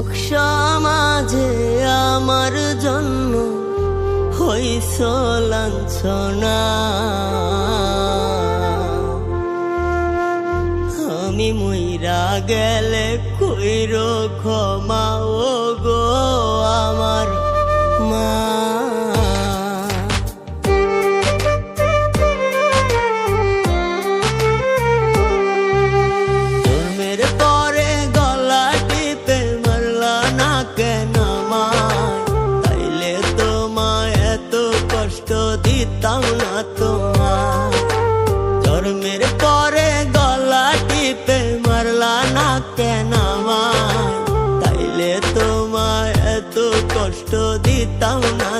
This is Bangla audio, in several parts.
লোক সমাজে আমার জন্য হইস আমি মইরা গেলে কইর ক্ষমা ও দিতাম না তোমার জন্মের পরে গলা টিপে মারলা না কেন তাইলে তোমায় এত কষ্ট দিতাম না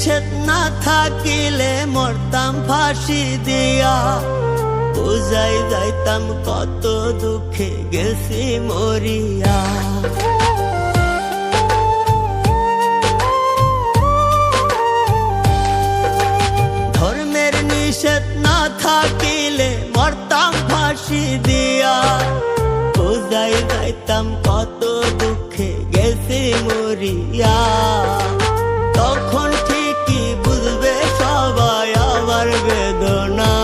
নিষেধ না থাকিলে মরতাম ফাঁসি দিয়া। বুঝাই যাইতাম কত দুঃখে গেছি মরিয়া। ধর্মের নিষেধ না থাকিলে মরতাম ফাঁসি দিয়া। বুঝাই যাইতাম কত দুঃখে গেছি মরিয়া। তখন ঠিকই বেদনা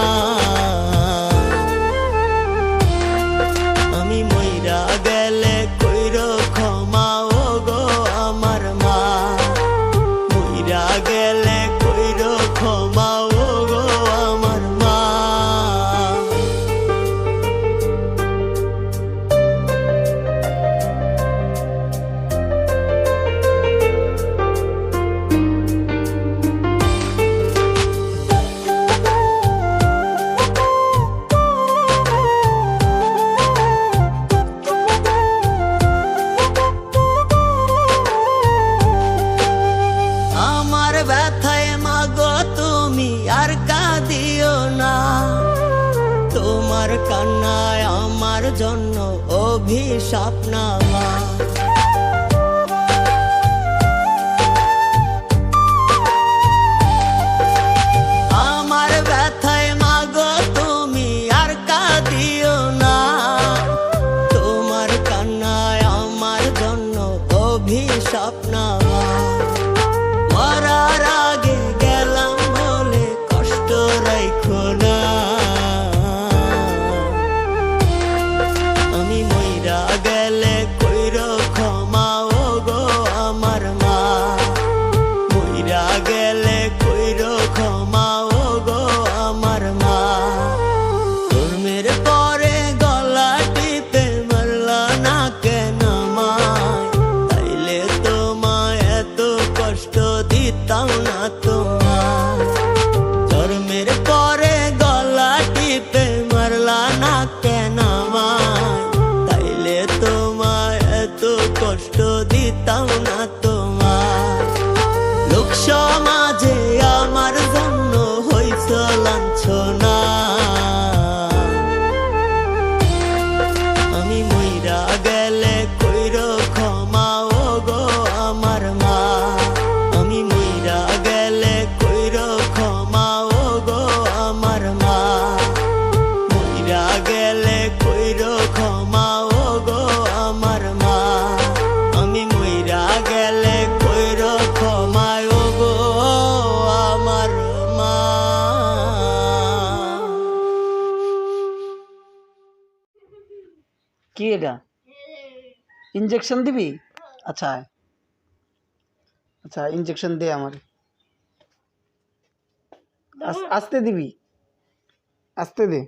তোমার কান্নায় আমার জন্য অভিশাপ তুমি না। তোমার কান্নায় জন্য মরার আগে গেলাম বলে কষ্ট না। দিতাম না তোমায় লোক সমাজে আমার জন্য হইস লাঞ্ছনা। আমি মইরা গেলে কইর ক্ষমা ও গো আমার মা। আমি মইরা গেলে কইর ক্ষমা ও গো আমার মা। মইরা গেলে কইর ক্ষমা ও গো আমার কি এটা? ইঞ্জেকশন দিবি? আচ্ছা। আচ্ছা ইঞ্জেকশন দে আমার। আসতে দিবি। আস্তে দে।